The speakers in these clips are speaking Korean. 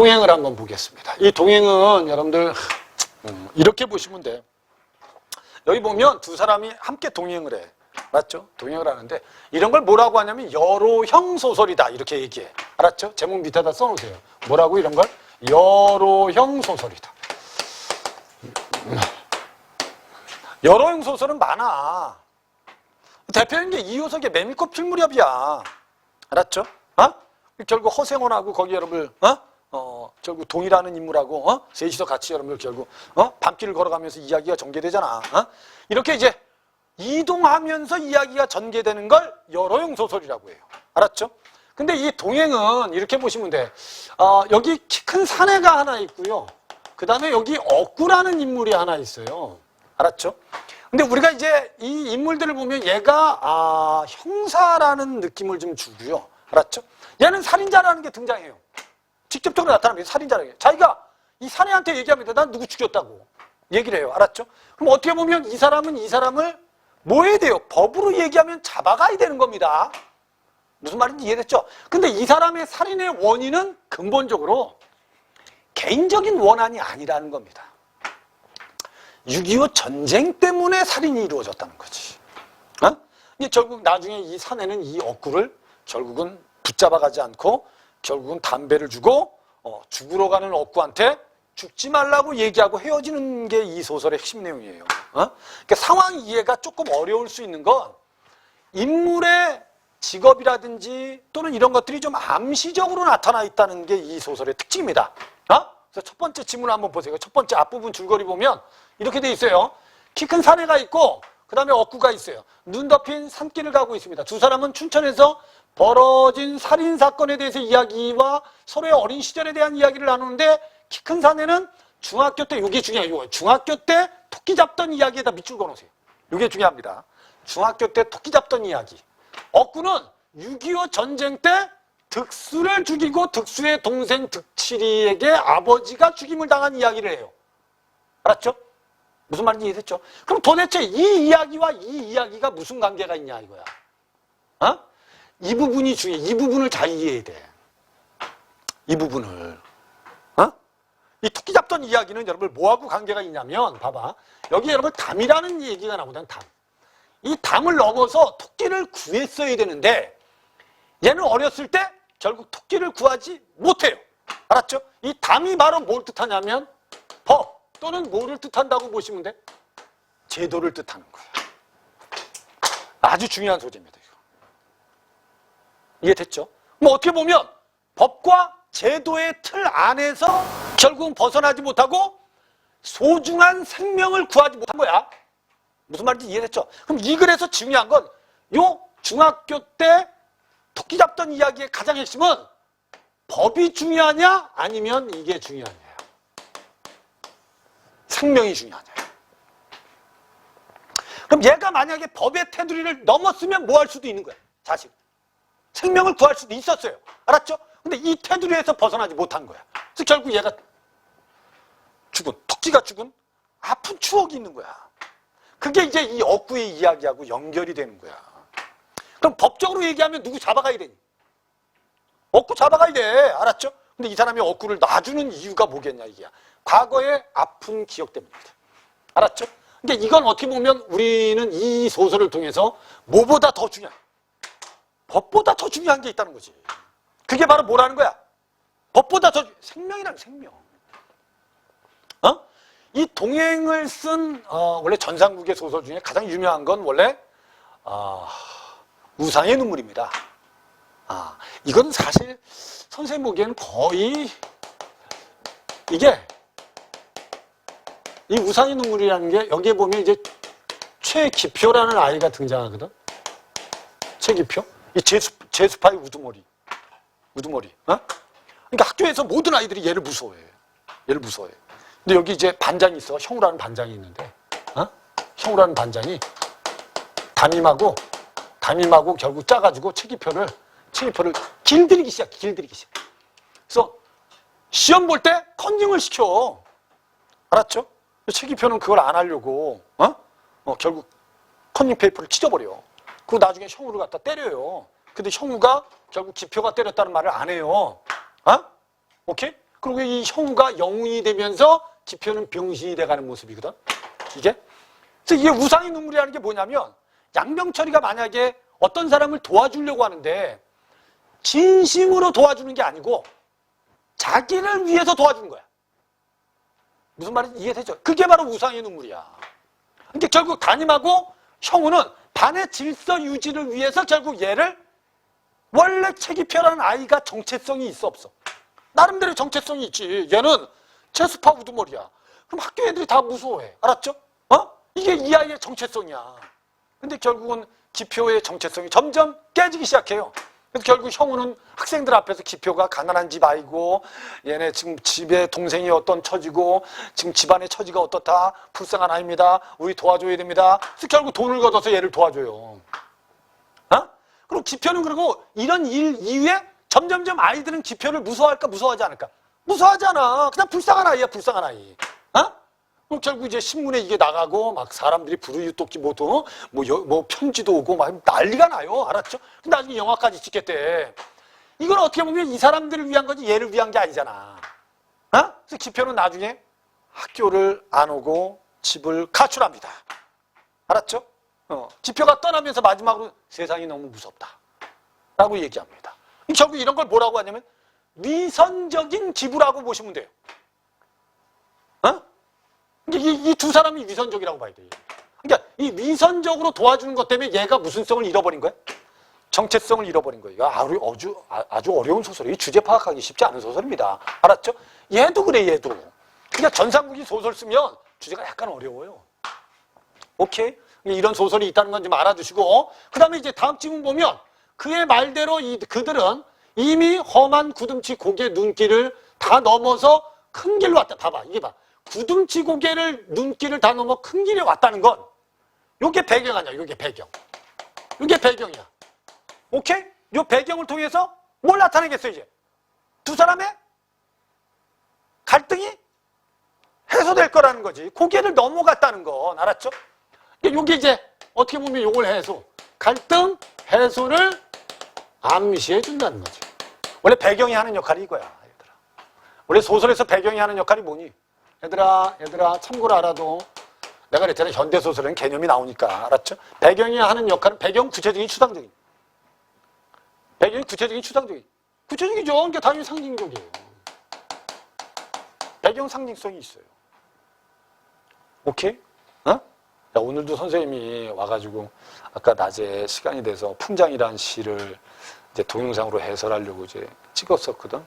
동행을 한번 보겠습니다. 이 동행은 여러분들 음, 이렇게 보시면 돼. 여기 보면 두 사람이 함께 동행을 해. 맞죠? 동행을 하는데 이런 걸 뭐라고 하냐면 여로형 소설이다 이렇게 얘기해. 알았죠? 제목 밑에다 써놓으세요. 뭐라고 이런 걸? 여로형 소설이다. 여로형 소설은 많아. 대표적인 게 이효석의 매미꽃 필무렵이야. 알았죠? 어? 결국 허생원하고 거기 여러분들 어? 어, 결국 동일하는 인물하고 어? 셋이서 같이 여러분들 결국 어? 밤길을 걸어가면서 이야기가 전개되잖아. 어? 이렇게 이제 이동하면서 이야기가 전개되는 걸 여러형 소설이라고 해요. 알았죠? 근데 이 동행은 이렇게 보시면 돼. 어, 여기 키 큰 사내가 하나 있고요. 그 다음에 여기 억구라는 인물이 하나 있어요. 알았죠? 근데 우리가 이제 이 인물들을 보면 얘가 아, 형사라는 느낌을 좀 주고요. 알았죠? 얘는 살인자라는 게 등장해요. 직접적으로 나타나면 살인자라는 게. 자기가 이 사내한테 얘기합니다. 난 누구 죽였다고. 얘기를 해요. 알았죠? 그럼 어떻게 보면 이 사람은 이 사람을 뭐 해야 돼요? 법으로 얘기하면 잡아가야 되는 겁니다. 무슨 말인지 이해됐죠? 근데 이 사람의 살인의 원인은 근본적으로 개인적인 원한이 아니라는 겁니다. 6.25 전쟁 때문에 살인이 이루어졌다는 거지. 어? 이제 결국 나중에 이 사내는 이 억구를 결국은 붙잡아가지 않고 결국은 담배를 주고 어, 죽으러 가는 억구한테 죽지 말라고 얘기하고 헤어지는 게 이 소설의 핵심 내용이에요. 어? 그러니까 상황 이해가 조금 어려울 수 있는 건 인물의 직업이라든지 또는 이런 것들이 좀 암시적으로 나타나 있다는 게 이 소설의 특징입니다. 어? 그래서 첫 번째 지문 한번 보세요. 첫 번째 앞부분 줄거리 보면 이렇게 돼 있어요. 키 큰 사내가 있고 그 다음에 억구가 있어요. 눈 덮인 산길을 가고 있습니다. 두 사람은 춘천에서 벌어진 살인 사건에 대해서 이야기와 서로의 어린 시절에 대한 이야기를 나누는데 키 큰 사내는 중학교 때 이게 중요해요. 중학교 때 토끼 잡던 이야기에다 밑줄 그어놓으세요. 이게 중요합니다. 중학교 때 토끼 잡던 이야기. 억구는 6.25 전쟁 때 득수를 죽이고 득수의 동생 득칠이에게 아버지가 죽임을 당한 이야기를 해요. 알았죠? 무슨 말인지 이해됐죠? 그럼 도대체 이 이야기와 이 이야기가 무슨 관계가 있냐 이거야. 어? 이 부분이 중요해. 이 부분을 잘 이해해야 돼. 이 부분을. 어? 이 토끼 잡던 이야기는 여러분 뭐하고 관계가 있냐면 봐봐. 여기 여러분 담이라는 얘기가 나오잖아. 담. 이 담을 넘어서 토끼를 구했어야 되는데 얘는 어렸을 때 결국 토끼를 구하지 못해요. 알았죠? 이 담이 바로 뭘 뜻하냐면 법 또는 뭐를 뜻한다고 보시면 돼? 제도를 뜻하는 거예요. 아주 중요한 소재입니다. 이해됐죠? 뭐 어떻게 보면 법과 제도의 틀 안에서 결국은 벗어나지 못하고 소중한 생명을 구하지 못한 거야. 무슨 말인지 이해됐죠? 그럼 이 글에서 중요한 건 요 중학교 때 토끼 잡던 이야기의 가장 핵심은 법이 중요하냐 아니면 이게 중요하냐 생명이 중요하냐 그럼 얘가 만약에 법의 테두리를 넘었으면 뭐 할 수도 있는 거야 사실 생명을 구할 수도 있었어요 알았죠? 근데 이 테두리에서 벗어나지 못한 거야 그래서 결국 얘가 죽은 토끼가 죽은 아픈 추억이 있는 거야 그게 이제 이 억구의 이야기하고 연결이 되는 거야 그럼 법적으로 얘기하면 누구 잡아가야 되니? 억구 잡아가야 돼. 알았죠? 근데 이 사람이 억구를 놔주는 이유가 뭐겠냐, 이게. 과거의 아픈 기억 때문입니다. 알았죠? 근데 이건 어떻게 보면 우리는 이 소설을 통해서 뭐보다 더 중요한, 법보다 더 중요한 게 있다는 거지. 그게 바로 뭐라는 거야? 법보다 더, 중- 생명이라는 생명. 어? 이 동행을 쓴, 어, 원래 전상국의 소설 중에 가장 유명한 건 원래, 아, 우상의 눈물입니다. 아, 이건 사실 선생님 보기에는 거의 이게 이 우상의 눈물이라는 게 여기에 보면 이제 최기표라는 아이가 등장하거든. 최기표? 이 제수, 제수파의 우두머리. 우두머리. 어? 그러니까 학교에서 모든 아이들이 얘를 무서워해. 얘를 무서워해. 근데 여기 이제 반장이 있어. 형우라는 반장이 있는데, 어? 형우라는 반장이 담임하고 담임하고 결국 짜가지고 체기표를 체기표를 길들이기 시작, 길들이기 시작. 그래서 시험 볼 때 컨닝을 시켜. 알았죠? 체기표는 그걸 안 하려고, 어? 어, 결국 컨닝 페이퍼를 찢어버려. 그리고 나중에 형우를 갖다 때려요. 근데 형우가 결국 기표가 때렸다는 말을 안 해요. 어? 오케이? 그리고 이 형우가 영웅이 되면서 기표는 병신이 돼가는 모습이거든. 이게. 그래서 이게 우상의 눈물이라는 게 뭐냐면 양병철이가 만약에 어떤 사람을 도와주려고 하는데 진심으로 도와주는 게 아니고 자기를 위해서 도와주는 거야. 무슨 말인지 이해되죠? 그게 바로 우상의 눈물이야. 그러니까 결국 담임하고 형우는 반의 질서 유지를 위해서 결국 얘를 원래 최기표라는 아이가 정체성이 있어 없어? 나름대로 정체성이 있지. 얘는 체스파 우두머리야. 그럼 학교 애들이 다 무서워해. 알았죠? 어? 이게 이 아이의 정체성이야. 근데 결국은 기표의 정체성이 점점 깨지기 시작해요. 그래서 결국 형우는 학생들 앞에서 기표가 가난한 집 아이고 얘네 지금 집에 동생이 어떤 처지고 지금 집안의 처지가 어떻다 불쌍한 아이입니다. 우리 도와줘야 됩니다. 그래서 결국 돈을 걷어서 얘를 도와줘요. 어? 그리고 기표는 그리고 이런 일 이후에 점점점 아이들은 기표를 무서워할까 무서워하지 않을까? 무서워하지 않아. 그냥 불쌍한 아이야 불쌍한 아이. 어? 결국 이제 신문에 이게 나가고 막 사람들이 부르유토끼 모두 뭐, 여- 뭐 편지도 오고 막 난리가 나요. 알았죠? 나중에 영화까지 찍겠대. 이건 어떻게 보면 이 사람들을 위한 거지 얘를 위한 게 아니잖아. 어? 그래서 기표는 나중에 학교를 안 오고 집을 가출합니다. 알았죠? 어, 지표가 떠나면서 마지막으로 세상이 너무 무섭다. 라고 얘기합니다. 결국 이런 걸 뭐라고 하냐면 위선적인 기부라고 보시면 돼요. 어? 이두 사람이 위선적이라고 봐야 돼. 그러니까 이 위선적으로 도와주는 것 때문에 얘가 무슨 성을 잃어버린 거야? 정체성을 잃어버린 거예요. 아주, 아주, 아주 어려운 소설이에요. 주제 파악하기 쉽지 않은 소설입니다. 알았죠? 얘도 그래, 얘도. 그러니까 전상국이 소설 쓰면 주제가 약간 어려워요. 오케이? 이런 소설이 있다는 건 좀 알아두시고, 그 다음에 이제 다음 지문 보면 그의 말대로 이, 그들은 이미 험한 구dum치 고개 눈길을 다 넘어서 큰 길로 왔다. 봐봐, 이게 봐. 구dum치 고개를 눈길을 다 넘어 큰 길에 왔다는 건 요게 배경 아니야, 요게 배경. 요게 배경이야. 오케이? 요 배경을 통해서 뭘 나타내겠어, 이제? 두 사람의 갈등이 해소될 거라는 거지. 고개를 넘어갔다는 건, 알았죠? 요게 이제 어떻게 보면 요걸 해소. 갈등 해소를 암시해 준다는 거지. 원래 배경이 하는 역할이 이거야, 얘들아. 원래 소설에서 배경이 하는 역할이 뭐니? 얘들아, 얘들아, 참고로 알아도 내가 그랬잖아. 현대소설에는 개념이 나오니까. 알았죠? 배경이 하는 역할은 배경 구체적인 추상적인. 배경이 구체적인 추상적인. 구체적이죠. 그러니까 당연히 상징적이에요. 배경 상징성이 있어요. 오케이? 어? 야, 오늘도 선생님이 와가지고 아까 낮에 시간이 돼서 풍장이라는 시를 이제 동영상으로 해설하려고 이제 찍었었거든.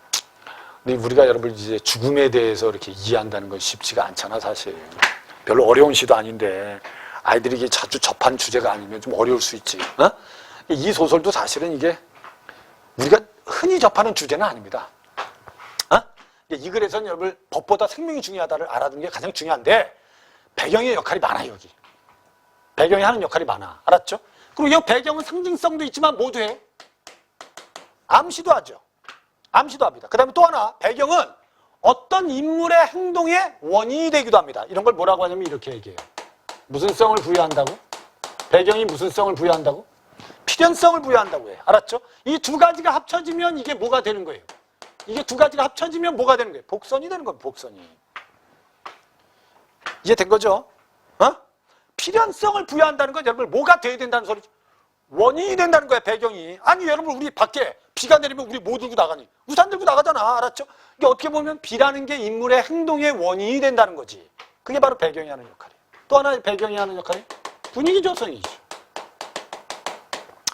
근데 우리가 여러분 이제 죽음에 대해서 이렇게 이해한다는 건 쉽지가 않잖아, 사실. 별로 어려운 시도 아닌데 아이들이 이게 자주 접한 주제가 아니면 좀 어려울 수 있지. 어? 이 소설도 사실은 이게 우리가 흔히 접하는 주제는 아닙니다. 어? 이 글에서는 여러분 법보다 생명이 중요하다를 알아두는 게 가장 중요한데 배경의 역할이 많아요, 여기. 배경이 하는 역할이 많아. 알았죠? 그리고 이 배경은 상징성도 있지만 모두 해. 암시도 하죠. 암시도 합니다. 그 다음에 또 하나, 배경은 어떤 인물의 행동의 원인이 되기도 합니다. 이런 걸 뭐라고 하냐면 이렇게 얘기해요. 무슨 성을 부여한다고? 배경이 무슨 성을 부여한다고? 필연성을 부여한다고 해요. 알았죠? 이 두 가지가 합쳐지면 이게 뭐가 되는 거예요? 이게 두 가지가 합쳐지면 뭐가 되는 거예요? 복선이 되는 겁니다. 복선이. 이해된 거죠? 어? 필연성을 부여한다는 건 여러분 뭐가 돼야 된다는 소리죠? 원인이 된다는 거야 배경이. 아니 여러분 우리 밖에 비가 내리면 우리 뭐 들고 나가니? 우산 들고 나가잖아. 알았죠? 이게 어떻게 보면 비라는 게 인물의 행동의 원인이 된다는 거지. 그게 바로 배경이 하는 역할이에요. 또 하나 배경이 하는 역할이 분위기 조성이죠.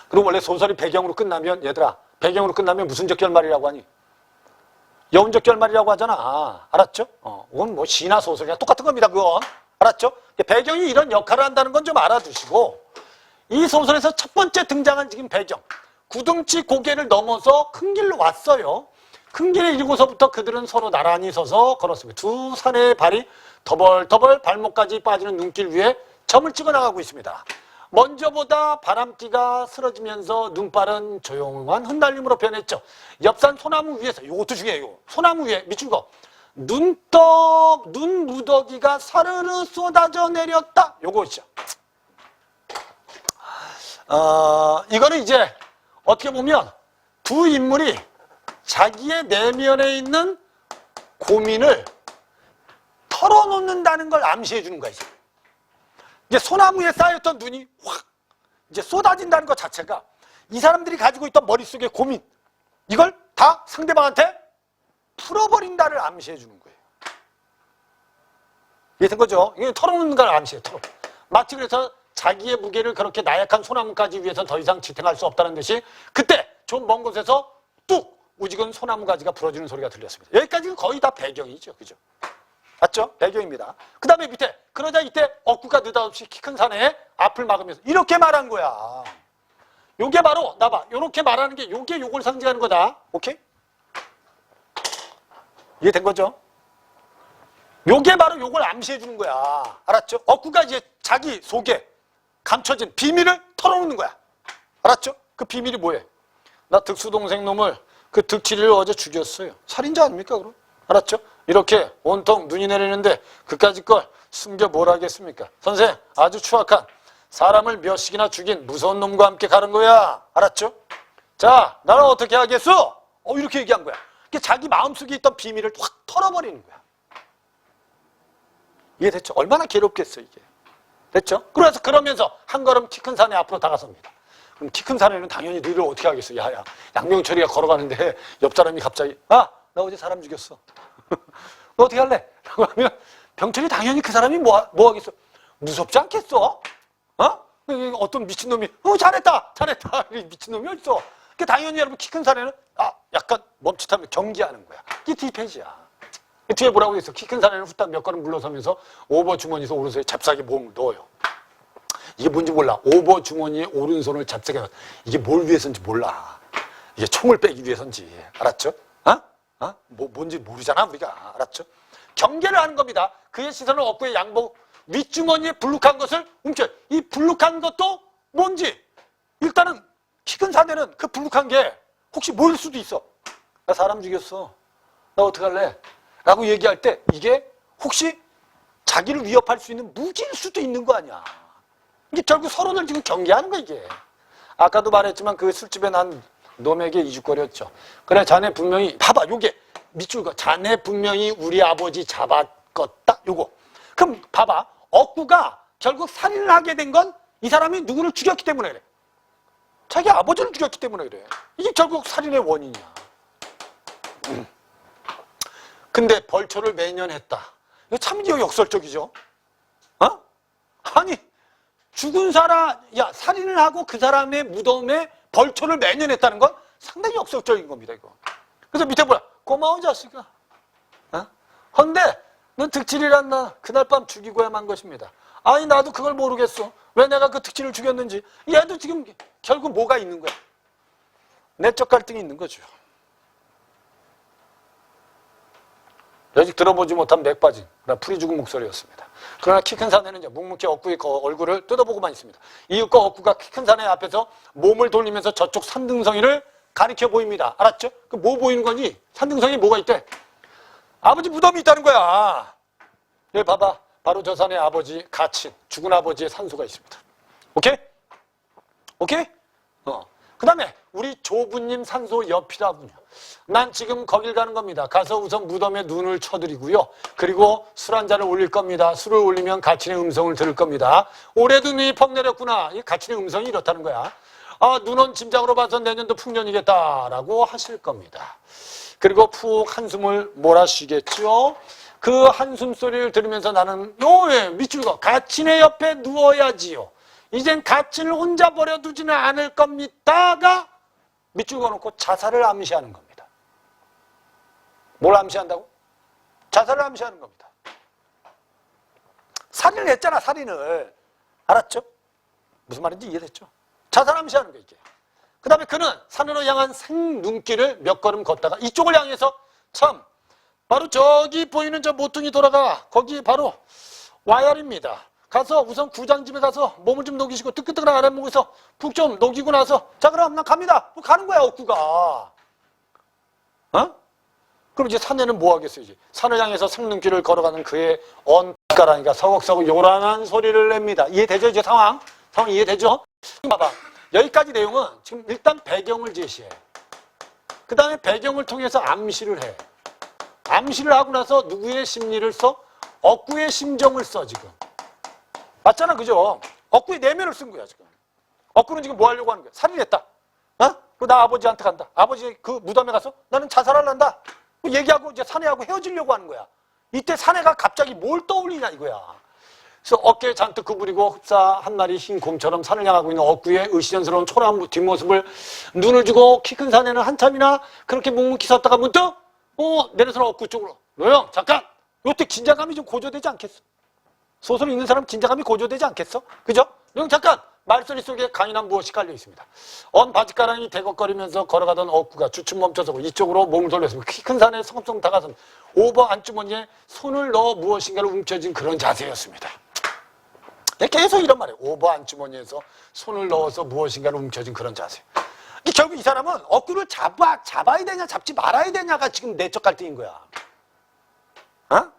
그리고 원래 소설이 배경으로 끝나면 얘들아 배경으로 끝나면 무슨 적 결말이라고 하니? 여운적 결말이라고 하잖아. 아, 알았죠? 어, 그건 뭐 시나 소설이나 똑같은 겁니다. 그건 알았죠? 배경이 이런 역할을 한다는 건 좀 알아두시고 이 소설에서 첫 번째 등장한 지금 배경 구둥치 고개를 넘어서 큰 길로 왔어요. 큰 길에 이르고서부터 그들은 서로 나란히 서서 걸었습니다. 두 사내의 발이 더벌더벌 발목까지 빠지는 눈길 위에 점을 찍어 나가고 있습니다. 먼저보다 바람기가 쓰러지면서 눈발은 조용한 흩날림으로 변했죠. 옆산 소나무 위에서 이것도 중요해요. 소나무 위에 밑줄 거 눈떡 눈 무더기가 사르르 쏟아져 내렸다. 요거죠. 어, 이거는 이제 어떻게 보면 두 인물이 자기의 내면에 있는 고민을 털어놓는다는 걸 암시해 주는 이제. 이제 소나무에 쌓였던 눈이 확 이제 쏟아진다는 것 자체가 이 사람들이 가지고 있던 머릿속의 고민, 이걸 다 상대방한테 풀어버린다를 암시해 주는 거예요. 이해된 거죠? 이게 털어놓는 걸 암시해, 털어. 마치 그래서 자기의 무게를 그렇게 나약한 소나무까지 위해서 더 이상 지탱할 수 없다는 듯이 그때 좀 먼 곳에서 뚝 우직은 소나무 가지가 부러지는 소리가 들렸습니다. 여기까지는 거의 다 배경이죠. 그죠? 맞죠? 배경입니다. 그 다음에 밑에 그러자 이때 억구가 느닷없이 키큰 산에 앞을 막으면서 이렇게 말한 거야. 요게 바로 나봐. 요렇게 말하는 게 요게 요걸 상징하는 거다. 오케이? 이해된 거죠? 요게 바로 요걸 암시해 주는 거야. 알았죠? 억구가 이제 자기 속에 감춰진 비밀을 털어놓는 거야. 알았죠? 그 비밀이 뭐예요? 나 득수 동생 놈을 그 득치리를 어제 죽였어요. 살인자 아닙니까, 그럼? 알았죠? 이렇게 온통 눈이 내리는데 그까짓 걸 숨겨 뭘 하겠습니까? 선생, 아주 추악한 사람을 몇씩이나 죽인 무서운 놈과 함께 가는 거야. 알았죠? 자, 나는 어떻게 하겠어? 어, 이렇게 얘기한 거야. 이게 자기 마음속에 있던 비밀을 확 털어버리는 거야. 이해됐죠? 얼마나 괴롭겠어, 이게. 됐죠? 그래서 그러면서 한 걸음 키 큰 산에 앞으로 다가섭니다. 그럼 키 큰 산에는 당연히 너를 어떻게 하겠어? 야 야, 양명철이가 걸어가는데 옆 사람이 갑자기 아, 나 어제 사람 죽였어. 너 어떻게 할래? 라고 하면 병철이 당연히 그 사람이 뭐, 하- 뭐 하겠어? 무섭지 않겠어? 어? 그 어떤 미친놈이 어 잘했다 잘했다 이 미친놈이 어딨어 그 당연히 여러분 키큰 산에는 아 약간 멈칫하면 경계하는 거야 이게 디펜시야 뒤에 뭐라고 했어 키큰 산에는 후딱 몇 걸음 물러서면서 오버 주머니에서 오른손에 잽싸게 몸을 넣어요 이게 뭔지 몰라 오버 주머니에 오른손을 잽싸게 넣어 이게 뭘 위해서인지 몰라 이게 총을 빼기 위해서인지 알았죠? 어? 어? 뭐 뭔지 모르잖아 우리가 알았죠? 경계를 하는 겁니다 그의 시선을 얻고의 양복 윗주머니에 불룩한 것을 움켜. 이 불룩한 것도 뭔지 일단은 키 큰 사내는 그 불룩한 게 혹시 뭐일 수도 있어. 나 사람 죽였어. 나 어떡할래? 라고 얘기할 때 이게 혹시 자기를 위협할 수 있는 무기일 수도 있는 거 아니야. 이게 결국 서로를 지금 경계하는 거야 이게. 아까도 말했지만 그 술집에 난 놈에게 이죽거렸죠. 그래 자네 분명히 봐봐 요게 밑줄 거 자네 분명히 우리 아버지 잡았겠다 요거. 그럼 봐봐 억구가 결국 살인을 하게 된 건 이 사람이 누구를 죽였기 때문에 그래. 자기 아버지를 죽였기 때문에 그래. 이게 결국 살인의 원인이야. 음. 근데 벌초를 매년 했다. 이거 참 역설적이죠. 어? 아니 죽은 사람, 야, 살인을 하고 그 사람의 무덤에 벌초를 매년 했다는 건 상당히 역설적인 겁니다, 이거. 그래서 밑에 뭐야? 고마워, 자식아. 어? 헌데, 넌 득칠이란 나 그날 밤 죽이고야 만 것입니다. 아니, 나도 그걸 모르겠어. 왜 내가 그 득칠을 죽였는지. 얘도 지금 결국 뭐가 있는 거야? 내적 갈등이 있는 거죠. 여직 들어보지 못한 맥 빠진 그러나 풀이 죽은 목소리였습니다. 그러나 키 큰 사내는 묵묵히 억구의 거- 얼굴을 뜯어보고만 있습니다. 이윽고 억구가 키 큰 사내 앞에서 몸을 돌리면서 저쪽 산등성이를 가리켜 보입니다. 알았죠? 그 뭐 보이는 거니? 산등성이 뭐가 있대? 아버지 무덤이 있다는 거야. 여기 봐봐. 바로 저 산에 아버지 가친 죽은 아버지의 산소가 있습니다. 오케이? 오케이? 어. 그 다음에 우리 조부님 산소 옆이라군요. 난 지금 거길 가는 겁니다. 가서 우선 무덤에 눈을 쳐드리고요. 그리고 술 한 잔을 올릴 겁니다. 술을 올리면 가친의 음성을 들을 겁니다. 올해도 눈이 펑 내렸구나. 이 가친의 음성이 이렇다는 거야. 아, 눈은 짐작으로 봐서 내년도 풍년이겠다라고 하실 겁니다. 그리고 푹 한숨을 몰아쉬겠죠. 그 한숨 소리를 들으면서 나는 요에 밑줄거 가친의 옆에 누워야지요. 이젠 가친을 혼자 버려두지는 않을 겁니다가 밑줄 그어놓고 자살을 암시하는 겁니다. 뭘 암시한다고? 자살을 암시하는 겁니다. 살인을 했잖아, 살인을. 알았죠? 무슨 말인지 이해됐죠? 자살 암시하는 거야, 이게. 그 다음에 그는 산으로 향한 생눈길을 몇 걸음 걷다가 이쪽을 향해서 참, 바로 저기 보이는 저 모퉁이 돌아가. 거기 바로 와열입니다. 가서 우선 구장집에 가서 몸을 좀 녹이시고 뜨끈뜨끈한 아랫목에서 푹 좀 녹이고 나서 자 그럼 난 갑니다. 그럼 가는 거야 억구가. 어? 그럼 이제 사내는 뭐 하겠어요 이제 산을 향해서 생눈길을 걸어가는 그의 언가라니까 서걱서걱 요란한 소리를 냅니다. 이해되죠 이제 상황? 상황 이해되죠? 지금 봐봐 여기까지 내용은 지금 일단 배경을 제시해. 그 다음에 배경을 통해서 암시를 해. 암시를 하고 나서 누구의 심리를 써? 억구의 심정을 써 지금. 맞잖아, 그죠? 억구의 내면을 쓴 거야 지금. 억구는 지금 뭐 하려고 하는 거야? 살인했다. 어? 그나 아버지한테 간다. 아버지 그 무덤에 가서 나는 자살할란다. 그 얘기하고 이제 사내하고 헤어지려고 하는 거야. 이때 사내가 갑자기 뭘 떠올리냐 이거야. 그래서 어깨에 잔뜩 구부리고 흡사 한 마리 흰 곰처럼 산을 향하고 있는 억구의 의시연스러운 초라한 뒷모습을 눈을 주고 키 큰 사내는 한참이나 그렇게 묵묵히 섰다가 문득 어 내려서 억구 쪽으로 노영 잠깐 요때 긴장감이 좀 고조되지 않겠어? 소설 읽는 사람 긴장감이 고조되지 않겠어? 그죠? 노영 잠깐 말소리 속에 강인한 무엇이 깔려 있습니다. 언 바지가랑이 대걱거리면서 걸어가던 억구가 주춤 멈춰서고 이쪽으로 몸을 돌렸습니다. 키 큰 산에 성성 다가선 오버 안주머니에 손을 넣어 무엇인가를 움켜쥔 그런 자세였습니다. 네, 계속 이런 말이에요. 오버 안주머니에서 손을 넣어서 무엇인가를 움켜쥔 그런 자세. 결국 이 사람은 억구를 잡아, 잡아야 되냐, 잡지 말아야 되냐가 지금 내적 갈등인 거야. 어?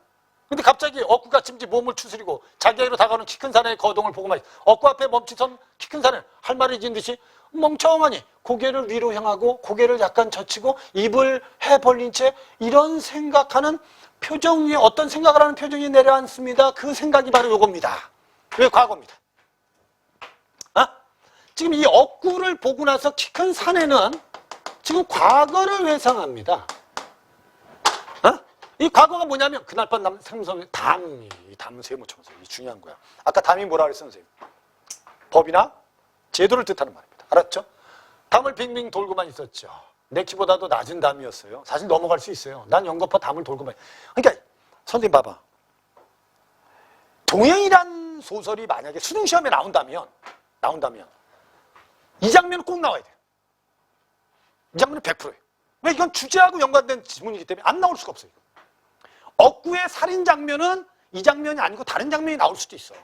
근데 갑자기 억구가 짐지 몸을 추스리고 자기에게로 다가오는 키 큰 사내의 거동을 보고 말이야. 억구 앞에 멈추선 키 큰 사내 할 말이 진 듯이 멍청하니 고개를 위로 향하고 고개를 약간 젖히고 입을 해 벌린 채 이런 생각하는 표정 위에 어떤 생각을 하는 표정이 내려앉습니다. 그 생각이 바로 요겁니다. 왜 과거입니다. 아? 지금 이 억구를 보고 나서 키 큰 사내는 지금 과거를 회상합니다. 어? 이 과거가 뭐냐면 그날 밤 남, 생선 담이 담 세무청소 이 중요한 거야. 아까 담이 뭐라 그랬어 선생님? 법이나 제도를 뜻하는 말입니다. 알았죠? 담을 빙빙 돌고만 있었죠. 내 키보다도 낮은 담이었어요. 사실 넘어갈 수 있어요. 난 연거푸 담을 돌고만. 그러니까 선생님 봐봐. 동행이란 소설이 만약에 수능 시험에 나온다면 나온다면 이 장면은 꼭 나와야 돼요. 이 장면은 100%예요. 왜 이건 주제하고 연관된 지문이기 때문에 안 나올 수가 없어요. 억구의 살인 장면은 이 장면이 아니고 다른 장면이 나올 수도 있어.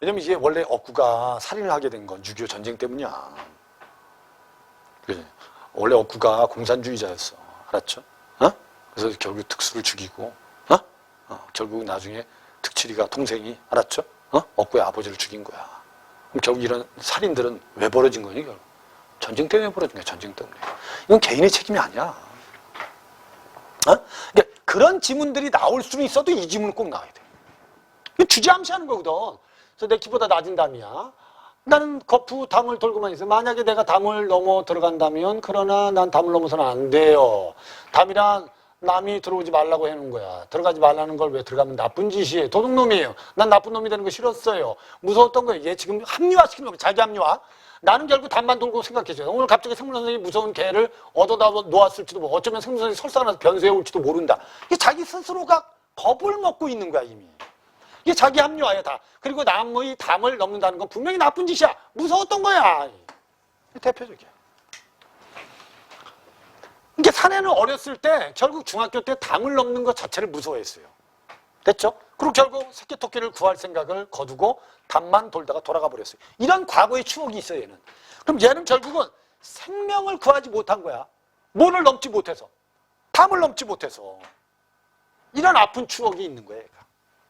왜냐면 이게 원래 억구가 살인을 하게 된 건 6.25 전쟁 때문이야. 그지? 원래 억구가 공산주의자였어. 알았죠? 어? 그래서 결국 특수를 죽이고, 어? 어, 결국 나중에 특칠이가 동생이, 알았죠? 어? 억구의 아버지를 죽인 거야. 그럼 결국 이런 살인들은 왜 벌어진 거니, 결국? 전쟁 때문에 벌어진 거야, 전쟁 때문에. 이건 개인의 책임이 아니야. 어? 그러니까 그런 지문들이 나올 수는 있어도 이 지문은 꼭 나와야 돼. 이거 주제 암시하는 거거든. 그래서 내 키보다 낮은 담이야. 나는 거푸 담을 돌고만 있어. 만약에 내가 담을 넘어 들어간다면, 그러나 난 담을 넘어서는 안 돼요. 담이란 남이 들어오지 말라고 해놓은 거야. 들어가지 말라는 걸 왜 들어가면 나쁜 짓이에요. 도둑놈이에요. 난 나쁜 놈이 되는 거 싫었어요. 무서웠던 거예요. 얘 지금 합리화시키는 거예요. 자기 합리화. 나는 결국 담만 돌고 생각해줘요. 오늘 갑자기 생물 선생님이 무서운 개를 얻어다 놓았을지도 모르고 어쩌면 생물 선생님이 설사가 나서 변수해 올지도 모른다. 이게 자기 스스로가 겁을 먹고 있는 거야, 이미. 이게 자기 합리화야, 다. 그리고 남의 담을 넘는다는 건 분명히 나쁜 짓이야. 무서웠던 거야. 대표적이야. 이게 사내는 어렸을 때 결국 중학교 때 담을 넘는 것 자체를 무서워했어요. 됐죠? 그리고 결국 새끼 토끼를 구할 생각을 거두고 담만 돌다가 돌아가 버렸어요. 이런 과거의 추억이 있어요, 얘는. 그럼 얘는 결국은 생명을 구하지 못한 거야. 뭐를 넘지 못해서. 담을 넘지 못해서. 이런 아픈 추억이 있는 거예요.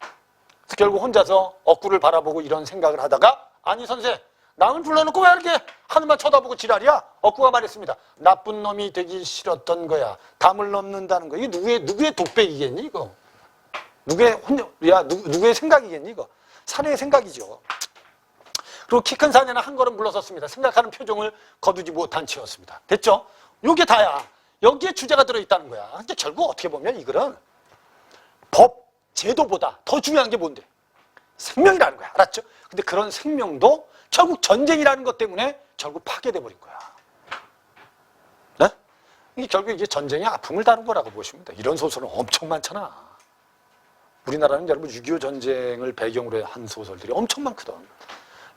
그래서 결국 혼자서 억구를 바라보고 이런 생각을 하다가 아니 선생 남을 불러놓고 왜 이렇게 하늘만 쳐다보고 지랄이야? 억구가 말했습니다. 나쁜 놈이 되기 싫었던 거야. 담을 넘는다는 거. 이게 누구의 누구의 독백이겠니 이거? 누구의 혼, 야 누, 누구의 생각이겠니 이거? 사내의 생각이죠. 그리고 키 큰 사내는 한 걸음 물러섰습니다. 생각하는 표정을 거두지 못한 채였습니다. 됐죠? 요게 다야. 여기에 주제가 들어있다는 거야. 근데 결국 어떻게 보면 이거는 법, 제도보다 더 중요한 게 뭔데? 생명이라는 거야. 알았죠? 근데 그런 생명도 결국 전쟁이라는 것 때문에 결국 파괴돼 버린 거야. 네? 이게 결국 이게 전쟁의 아픔을 다룬 거라고 돼. 이런 소설은 엄청 많잖아. 우리나라는 여러분 6.25 전쟁을 배경으로 한 소설들이 엄청 많거든.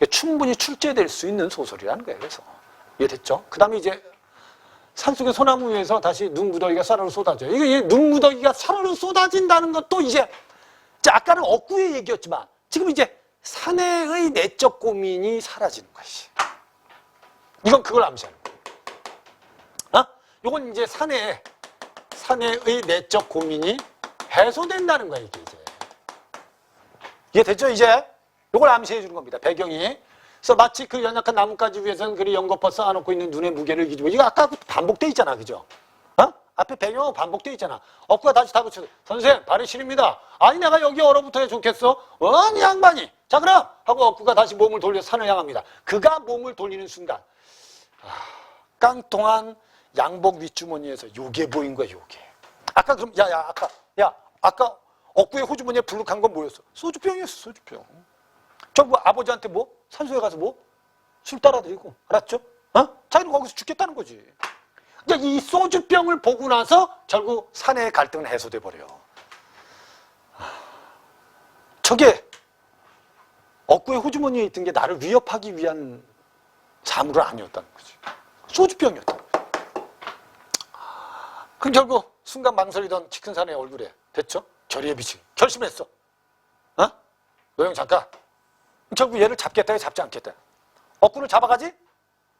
충분히 출제될 수 있는 소설이라는 거예요. 그래서 이해됐죠? 그 다음에 이제 산속의 소나무 위에서 다시 눈무더기가 쌀알로 쏟아져요. 이게 눈무더기가 쌀알로 쏟아진다는 것도 이제 자, 아까는 억구의 얘기였지만 지금 이제 사내의 내적 고민이 사라지는 것이. 이건 그걸 암시하는 거예요. 어? 이건 이제 사내, 사내의 내적 고민이 해소된다는 거야, 이게 이제. 이게 됐죠, 이제? 이걸 암시해 주는 겁니다, 배경이. 그래서 마치 그 연약한 나뭇가지 위에서는 그리 연거퍼 쌓아놓고 있는 눈의 무게를 기지고, 이거 아까 반복돼 있잖아, 그죠? 어? 앞에 배경하고 반복되어 있잖아. 억구가 다시 답을 쳐. 선생, 발이 시립니다. 아니, 내가 여기 얼어붙어야 좋겠어? 아니, 양반이. 자, 그럼! 하고 억구가 다시 몸을 돌려 산을 향합니다. 그가 몸을 돌리는 순간, 아, 깡통한 양복 윗주머니에서 요게 보인 거야, 요게. 아까 그럼, 야, 야, 아까, 야, 아까 억구의 호주머니에 불룩한 건 뭐였어? 소주병이었어, 소주병. 저뭐 아버지한테 뭐? 산소에 가서 뭐? 술 따라드리고, 알았죠? 어? 자기는 거기서 죽겠다는 거지. 그러니까 이 소주병을 보고 나서 결국 사내의 갈등은 해소돼 버려. 저게 억구의 호주머니에 있던 게 나를 위협하기 위한 사물은 아니었다는 거지. 소주병이었다. 그럼 결국 순간 망설이던 키큰 사내의 얼굴에 됐죠? 결의에 비친 결심했어. 어? 노영 잠깐. 결국 얘를 잡겠다, 해 잡지 않겠다. 억구를 잡아가지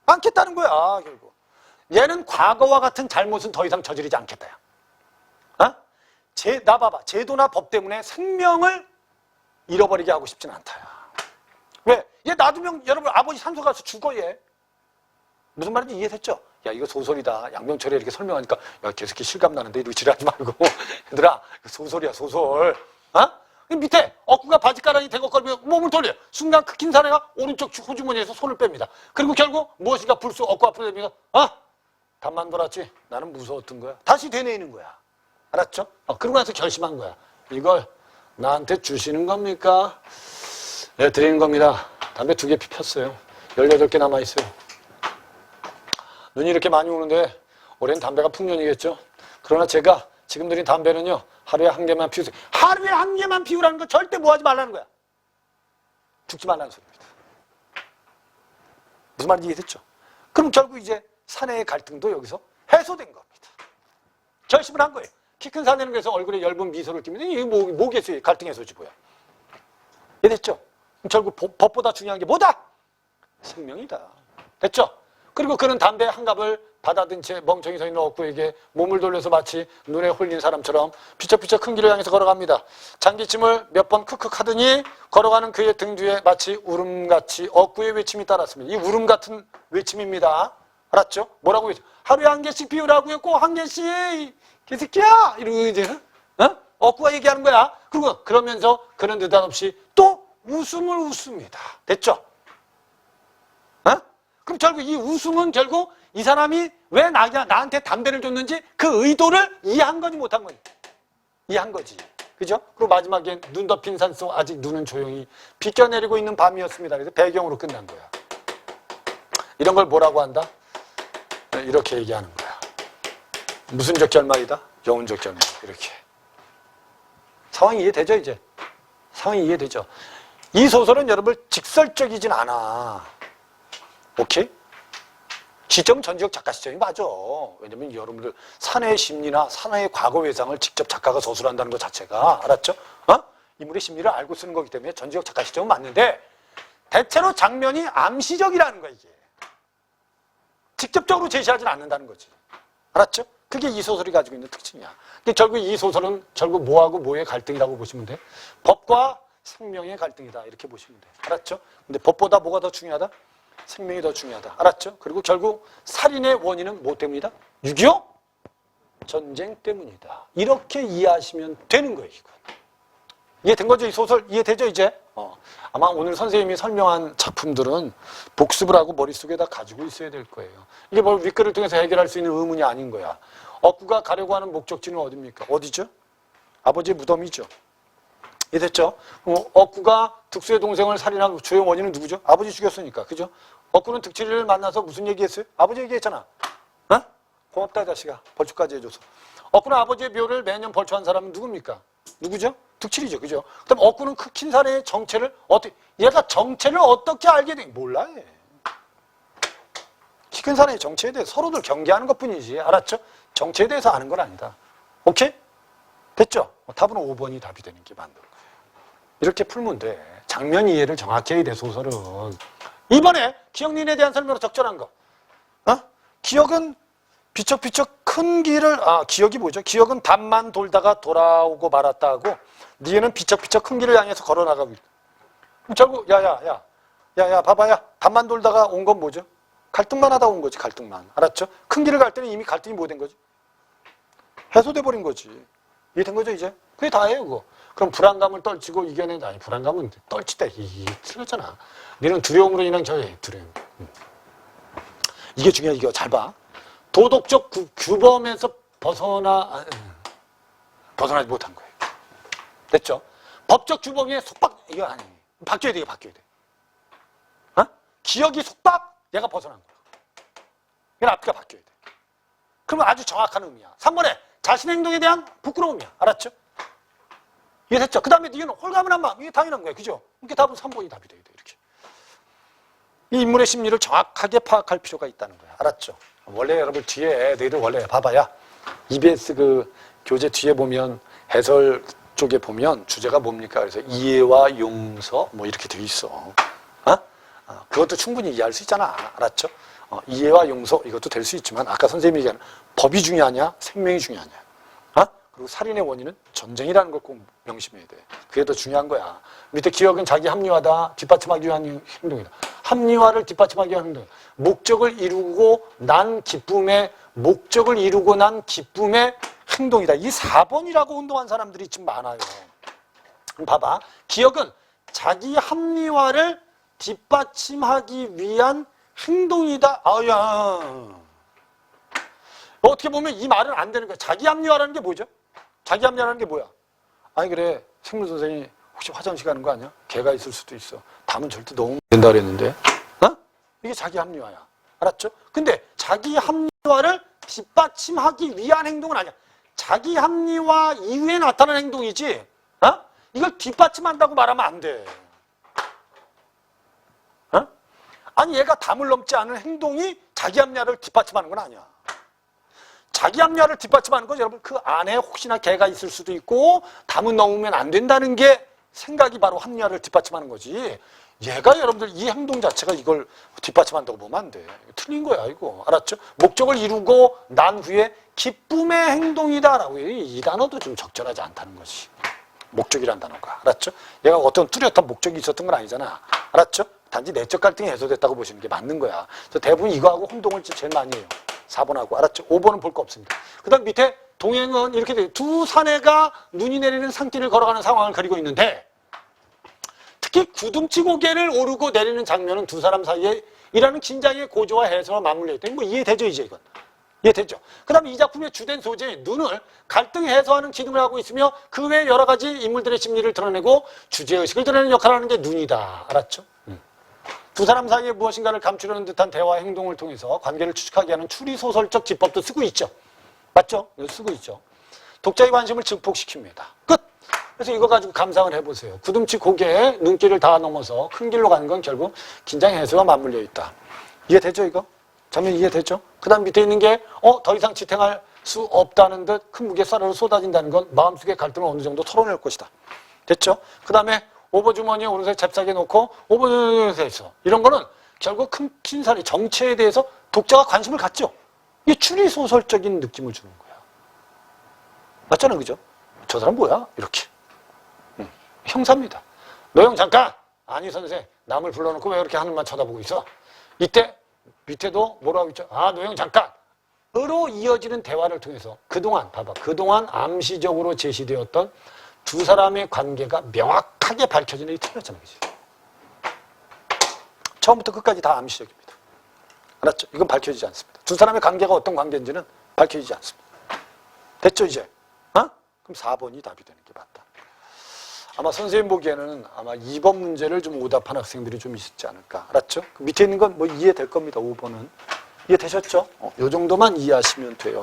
않겠다는 거야, 결국. 얘는 과거와 같은 잘못은 더 이상 저지르지 않겠다야. 어? 제, 나 봐봐. 제도나 법 때문에 생명을 잃어버리게 하고 싶진 않다야. 왜? 얘 놔두면 여러분 아버지 산소 가서 죽어 얘. 무슨 말인지 이해됐죠? 야 이거 소설이다. 양명철이 이렇게 설명하니까 야 계속 실감 나는데 이러고 지랄하지 말고 얘들아 소설이야 소설. 어? 그 밑에 억구가 바지가랑이 대걱거리며 몸을 돌려 순간 크킨 사내가 오른쪽 호주머니에서 손을 뺍니다. 그리고 결국 무엇인가 불쑥 억구 앞으로 됩니다. 아 답만 돌았지. 나는 무서웠던 거야. 다시 되뇌이는 거야. 알았죠? 어, 그러고 나서 결심한 거야. 이걸 나한테 주시는 겁니까? 네, 드리는 겁니다. 담배 두 개 피웠어요. 18개 남아있어요. 눈이 이렇게 많이 오는데 올해는 담배가 풍년이겠죠? 그러나 제가 지금 드린 담배는요, 하루에 한 개만 피우세요. 하루에 한 개만 피우라는 거 절대 뭐 하지 말라는 거야. 죽지 말라는 소리입니다. 무슨 말인지 이해됐죠? 그럼 결국 이제 사내의 갈등도 여기서 해소된 겁니다. 결심을 한 거예요. 키 큰 사내는 그래서 얼굴에 엷은 미소를 띠면 이게 뭐, 뭐겠어요? 갈등 해소지 뭐야. 이해됐죠? 결국 법- 법보다 중요한 게 뭐다? 생명이다. 됐죠? 그리고 그는 담배 한 갑을 받아든 채 멍청이 서 있는 억구에게 몸을 돌려서 마치 눈에 홀린 사람처럼 비쩍비쩍 큰 길을 향해서 걸어갑니다. 장기침을 몇 번 크크 하더니 걸어가는 그의 등 뒤에 마치 울음같이 억구의 외침이 따랐습니다. 이 울음 같은 외침입니다. 알았죠? 뭐라고 외쳐? 하루에 한 개씩 피우라고요. 꼭 한 개씩. 개새끼야! 이러고 이제 어? 억구가 얘기하는 거야. 그리고 그러면서 그는 느닷없이 또 웃음을 웃습니다. 됐죠? 어? 그럼 결국 이 웃음은 결국 이 사람이 왜 나, 나한테 담배를 줬는지 그 의도를 이해한 거지 못한 거지. 이해한 거지. 그죠? 그리고 마지막에 눈 덮인 산 속 아직 눈은 조용히 비껴내리고 있는 밤이었습니다. 그래서 배경으로 끝난 거야. 이런 걸 뭐라고 한다? 네, 이렇게 얘기하는 거야. 무슨적 결말이다? 영혼적 결말. 이렇게. 상황이 이해되죠, 이제? 상황이 이해되죠? 이 소설은 여러분 직설적이진 않아. 오케이? 시점 전지적 작가 시점이 맞아. 왜냐면 여러분들 사내의 심리나 사내의 과거 외상을 직접 작가가 서술한다는 것 자체가 알았죠? 어? 인물의 심리를 알고 쓰는 거기 때문에 전지적 작가 시점은 맞는데 대체로 장면이 암시적이라는 거야 이게. 직접적으로 제시하지는 않는다는 거지. 알았죠? 그게 이 소설이 가지고 있는 특징이야. 근데 결국 이 소설은 결국 뭐하고 뭐의 갈등이라고 보시면 돼. 법과 생명의 갈등이다. 이렇게 보시면 돼. 알았죠? 근데 법보다 뭐가 더 중요하다? 생명이 더 중요하다. 알았죠? 그리고 결국 살인의 원인은 뭐 때문이다? 6.25? 전쟁 때문이다. 이렇게 이해하시면 되는 거예요, 이건. 이해된 거죠? 이 소설 이해되죠, 이제? 어. 아마 오늘 선생님이 설명한 작품들은 복습을 하고 머릿속에 다 가지고 있어야 될 거예요. 이게 뭘 윗글을 통해서 해결할 수 있는 의문이 아닌 거야. 억구가 가려고 하는 목적지는 어디입니까? 어디죠? 아버지의 무덤이죠. 이해됐죠? 어, 억구가 득수의 동생을 살인한 주요 원인은 누구죠? 아버지 죽였으니까. 그죠? 억구는 득칠이를 만나서 무슨 얘기했어요? 아버지 얘기했잖아. 어? 고맙다, 자식아. 벌초까지 해줘서. 억구는 아버지의 묘를 매년 벌초한 사람은 누굽니까? 누구죠? 득칠이죠. 그죠? 그 다음 억구는 크킨 사례의 정체를 어떻게, 얘가 정체를 어떻게 알게 된, 몰라, 얘. 키큰 사람의 정체에 대해 서로들 경계하는 것 뿐이지. 알았죠? 정체에 대해서 아는 건 아니다. 오케이? 됐죠? 어, 답은 5번이 답이 되는 게 맞는. 이렇게 풀면 돼. 장면 이해를 정확히 해야 돼, 소설은. 이번에 기억린에 대한 설명으로 적절한 거. 어? 기억은 비쩍비쩍 큰 길을, 아, 기억이 뭐죠? 기억은 밤만 돌다가 돌아오고 말았다 하고, 니에는 비쩍비쩍 큰 길을 향해서 걸어 나가고 있다. 결국, 야, 야, 야. 야, 야, 봐봐 야. 밤만 돌다가 온 건 뭐죠? 갈등만 하다 온 거지, 갈등만. 알았죠? 큰 길을 갈 때는 이미 갈등이 뭐 된 거지? 해소돼 버린 거지. 이해된 거죠 이제? 그게 다예요 그거. 그럼 불안감을 떨치고 이겨낸다. 아니 불안감은 떨칠 때 이, 틀렸잖아. 너는 두려움으로 인한 저해 두려움. 음. 이게 중요해 이거 잘 봐. 도덕적 구- 규범에서 벗어나 아, 음. 벗어나지 못한 거예요. 됐죠? 법적 규범에 속박 이거 아니. 바뀌어야 돼 이거 바뀌어야 돼. 어? 기억이 속박 얘가 벗어난 거야. 이건 앞뒤가 바뀌어야 돼. 그러면 아주 정확한 의미야. 3번에 자신의 행동에 대한 부끄러움이야. 알았죠? 이해됐죠? 그 다음에 이건 홀가분한 마음. 이게 당연한 거야. 그죠? 이게 답은 3번이 답이 돼야 돼. 이렇게. 이 인물의 심리를 정확하게 파악할 필요가 있다는 거야. 알았죠? 원래 여러분 뒤에 너희들 원래 봐봐야 EBS 그 교재 뒤에 보면 해설 쪽에 보면 주제가 뭡니까? 그래서 이해와 용서 뭐 이렇게 돼 있어. 어? 어, 그것도 충분히 이해할 수 있잖아. 알았죠? 어, 이해와 용서 이것도 될 수 있지만 아까 선생님이 얘기한 법이 중요하냐 생명이 중요하냐 어? 그리고 살인의 원인은 전쟁이라는 걸 꼭 명심해야 돼. 그게 더 중요한 거야. 밑에 기억은 자기 합리화다 뒷받침하기 위한 행동이다. 합리화를 뒷받침하기 위한 행동. 목적을 이루고 난 기쁨의 목적을 이루고 난 기쁨의 행동이다. 이 4번이라고 운동한 사람들이 지금 많아요. 봐봐. 기억은 자기 합리화를 뒷받침하기 위한 행동이다. 아야. 어떻게 보면 이 말은 안 되는 거야. 자기 합리화라는 게 뭐죠? 자기 합리화라는 게 뭐야? 아니 그래 생물 선생이 혹시 화장실 가는 거 아니야? 개가 있을 수도 있어. 담은 절대 안 된다 그랬는데. 어? 이게 자기 합리화야. 알았죠? 근데 자기 합리화를 뒷받침하기 위한 행동은 아니야. 자기 합리화 이후에 나타나는 행동이지. 어? 이걸 뒷받침한다고 말하면 안 돼. 어? 아니 얘가 담을 넘지 않은 행동이 자기 합리화를 뒷받침하는 건 아니야. 자기 합리화를 뒷받침하는 건 여러분 그 안에 혹시나 개가 있을 수도 있고 담은 넘으면 안 된다는 게 생각이 바로 합리화를 뒷받침하는 거지. 얘가 여러분들 이 행동 자체가 이걸 뒷받침한다고 보면 안 돼. 틀린 거야 이거 알았죠? 목적을 이루고 난 후에 기쁨의 행동이다라고. 이 단어도 좀 적절하지 않다는 것이. 목적이란 단어가 알았죠? 얘가 어떤 뚜렷한 목적이 있었던 건 아니잖아. 알았죠? 단지 내적 갈등이 해소됐다고 보시는 게 맞는 거야. 그래서 대부분 이거하고 혼동을 제일 많이 해요. 4번하고 알았죠? 5번은 볼 거 없습니다. 그 다음 밑에 동행은 이렇게 돼요. 두 사내가 눈이 내리는 산길을 걸어가는 상황을 그리고 있는데 특히 구dum치 고개를 오르고 내리는 장면은 두 사람 사이에 이라는 긴장의 고조와 해소와 맞물려 있다. 뭐 이해되죠 이제 이건. 이해되죠? 그 다음에 이 작품의 주된 소재 눈을 갈등 해소하는 기능을 하고 있으며 그외 여러 가지 인물들의 심리를 드러내고 주제의식을 드러내는 역할을 하는 게 눈이다. 알았죠? 음. 두 사람 사이에 무엇인가를 감추려는 듯한 대화 행동을 통해서 관계를 추측하게 하는 추리소설적 기법도 쓰고 있죠. 맞죠? 쓰고 있죠. 독자의 관심을 증폭시킵니다. 끝! 그래서 이거 가지고 감상을 해보세요. 구dum치 고개에 눈길을 다 넘어서 큰 길로 가는 건 결국 긴장 해소와 맞물려 있다. 이해되죠, 이거? 장면 이해되죠? 그 다음 밑에 있는 게, 어, 더 이상 지탱할 수 없다는 듯 큰 무게 쌀로 쏟아진다는 건 마음속의 갈등을 어느 정도 털어낼 것이다. 됐죠? 그 다음에 오버주머니에 오른손에 잽싸게 놓고 오버주머니에 있어. 이런 거는 결국 큰 킨살이 정체에 대해서 독자가 관심을 갖죠. 이게 추리소설적인 느낌을 주는 거야. 맞잖아요, 그죠? 저 사람 뭐야? 이렇게. 음, 형사입니다. 노영 잠깐! 아니, 선생. 남을 불러놓고 왜 이렇게 하늘만 쳐다보고 있어? 이때 밑에도 뭐라고 있죠? 아, 노영 잠깐! 으로 이어지는 대화를 통해서 그동안, 봐봐. 그동안 암시적으로 제시되었던 두 사람의 관계가 명확 하게 밝혀지는 게 틀렸잖아요. 그죠? 처음부터 끝까지 다 암시적입니다. 알았죠? 이건 밝혀지지 않습니다. 두 사람의 관계가 어떤 관계인지는 밝혀지지 않습니다. 됐죠, 이제? 어? 그럼 4번이 답이 되는 게 맞다. 아마 선생님 보기에는 아마 2번 문제를 좀 오답한 학생들이 좀 있었지 않을까. 알았죠? 그 밑에 있는 건 뭐 이해될 겁니다, 5번은. 이해되셨죠? 어, 요 정도만 이해하시면 돼요.